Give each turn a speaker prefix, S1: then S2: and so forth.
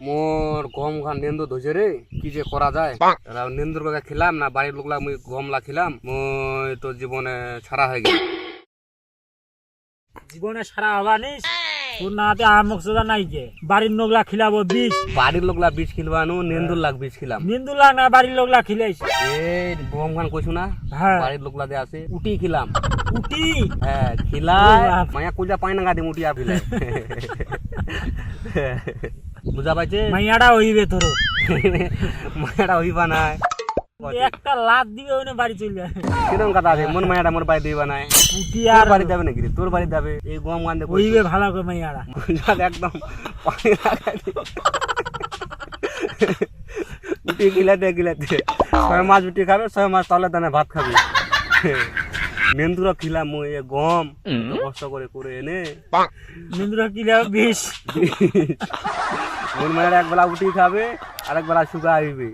S1: মোর গম খান নেন্দু ধইছে রে কি যে করা যায়? নেন্দুর কথা খেলাম না বাড়ির লোকলা মুই গমলা খেলাম মুই তো জীবনে ছাড়া হয়ে গেল
S2: জীবনে সারা হবা নিস? তোর নাতে আমক সোজা নাই কে বাড়ির লোকলা খিলাবো বিষ।
S1: বাড়ির লোকলা বীজ খিলবানো নেন্দুর লাগ বীজ খিলাম।
S2: নিন্দুলা না বাড়ির লোকলা খিলাইছে।
S1: এই গম খান কইছু না?
S2: হ্যাঁ।
S1: বাড়ির লোকলা দিয়ে আছে উটি খিলাম।
S2: উটি?
S1: হ্যাঁ খিলাই মায়া কুজা পাই না দিম উটি আর খিলাই। বুঝা পাইছে?
S2: মাইয়াটা হইবে তোর
S1: মায়াটা হইবা নাই।
S2: একটা লাত দিবে ওনে বাড়ি চলে যায়
S1: কিরম কথা আছে? মন মায়াটা মোর বাড়ি দিবা নাই।
S2: উটি আর
S1: বাড়ি যাবে নাকি? তোর বাড়ি যাবে এই গম গান দিয়ে
S2: হইবে ভালো করে মাইয়াটা
S1: একদম পানি লাগাই। উঠি গিলাতে গিলাতে। ছয় মাস উঠি খাবে ছয় মাস তাহলে তানে ভাত খাবি। মেন্দুরা মুই এ গম কষ্ট করে করে এনে
S2: মেন্দুরা কিলাবো বিষ।
S1: মন মায়ের একবেলা উঠি খাবে আর একবেলা শুকা আইবে।